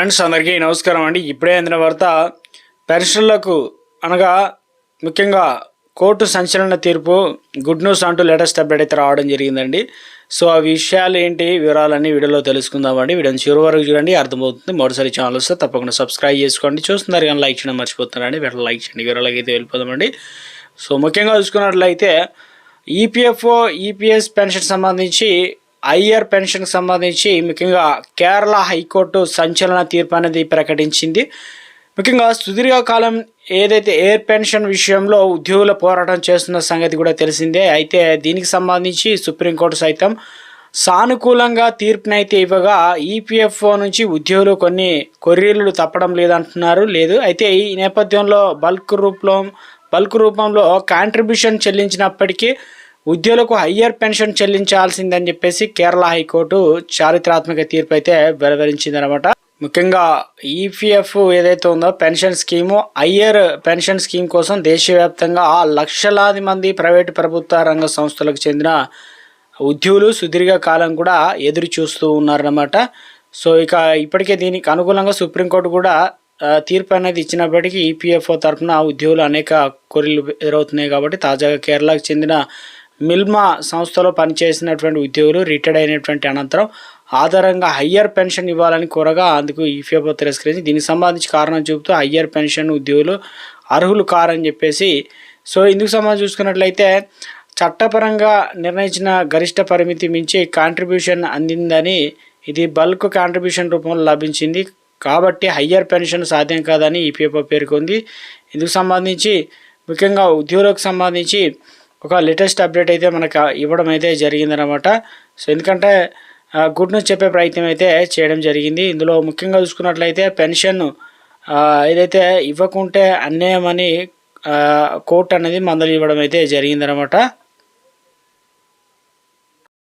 Friends అందరికీ నమస్కారం అండి. ఇప్పుడే అందిన వార్త పెన్షన్లకు అనగా ముఖ్యంగా కోర్టు సంచలన తీర్పు గుడ్ న్యూస్ అంటూ లేటెస్ట్ అప్డేట్ అయితే రావడం జరిగిందండి. సో ఆ విషయాలు ఏంటి వివరాలన్నీ వీడియోలో తెలుసుకుందామండి వీడియోని చివరి వరకు చూడండి అర్థమవుతుంది. మరోసారి ఛానల్ వస్తే తప్పకుండా సబ్స్క్రైబ్ చేసుకోండి. చూస్తున్నారు కానీ లైక్ చేయడం మర్చిపోతున్నారండి. వీటిలో లైక్ చేయండి. వివరాలకి అయితే వెళ్ళిపోదామండి సో ముఖ్యంగా చూసుకున్నట్లయితే ఈపీఎఫ్ఓ ఈపీఎస్ పెన్షన్ సంబంధించి ఐఆర్ పెన్షన్కి సంబంధించి ముఖ్యంగా కేరళ హైకోర్టు సంచలన తీర్పు అనేది ప్రకటించింది. ముఖ్యంగా సుదీర్ఘకాలం ఏదైతే ఎయిర్ పెన్షన్ విషయంలో ఉద్యోగుల పోరాటం చేస్తున్న సంగతి కూడా తెలిసిందే. అయితే దీనికి సంబంధించి సుప్రీంకోర్టు సైతం సానుకూలంగా తీర్పునైతే ఇవ్వగా ఈపీఎఫ్ఓ నుంచి ఉద్యోగులు కొన్ని కొర్రీలు తప్పడం లేదంటున్నారు. లేదు అయితే ఈ నేపథ్యంలో బల్క్ రూపంలో బల్క్ రూపంలో కాంట్రిబ్యూషన్ చెల్లించినప్పటికీ ఉద్యోగులకు హయ్యర్ పెన్షన్ చెల్లించాల్సిందని చెప్పేసి కేరళ హైకోర్టు చారిత్రాత్మక తీర్పు అయితే వెలువరించిందనమాట ముఖ్యంగా ఈపీఎఫ్ ఏదైతే ఉందో pension scheme higher pension scheme కోసం దేశవ్యాప్తంగా లక్షలాది మంది ప్రైవేటు ప్రభుత్వ రంగ సంస్థలకు చెందిన ఉద్యోగులు సుదీర్ఘ కాలం కూడా ఎదురు చూస్తూ ఉన్నారన్నమాట. సో ఇక ఇప్పటికే దీనికి అనుకూలంగా సుప్రీంకోర్టు కూడా తీర్పు అనేది ఇచ్చినప్పటికీ ఈపీఎఫ్ఓ తరఫున ఉద్యోగులు అనేక కొరీలు ఎదురవుతున్నాయి కాబట్టి తాజాగా కేరళకు చెందిన మిల్మా సంస్థలో పనిచేసినటువంటి ఉద్యోగులు రిటైర్డ్ అయినటువంటి అనంతరం ఆధారంగా హయ్యర్ పెన్షన్ ఇవ్వాలని కోరగా అందుకు ఈఫీఎఫ్ఓ తిరస్కరించి దీనికి సంబంధించి కారణం చూపుతూ హయ్యర్ పెన్షన్ ఉద్యోగులు అర్హులు కారని చెప్పేసి సో ఇందుకు సంబంధించి చూసుకున్నట్లయితే చట్టపరంగా నిర్ణయించిన గరిష్ట పరిమితి మించి కాంట్రిబ్యూషన్ అందిందని ఇది బల్క్ కాంట్రిబ్యూషన్ రూపంలో లభించింది. కాబట్టి హయ్యర్ పెన్షన్ సాధ్యం కాదని ఈపీఎఫ్ఓ పేర్కొంది. ఇందుకు సంబంధించి ముఖ్యంగా ఉద్యోగులకు సంబంధించి ఒక లేటెస్ట్ అప్డేట్ అయితే మనకు ఇవ్వడం అయితే జరిగిందనమాట సో ఎందుకంటే గుడ్ న్యూస్ చెప్పే ప్రయత్నం అయితే చేయడం జరిగింది. ఇందులో ముఖ్యంగా చూసుకున్నట్లయితే పెన్షన్ ఏదైతే ఇవ్వకుంటే అన్యాయమని కోర్టు అనేది మందలు ఇవ్వడం అయితే జరిగిందనమాట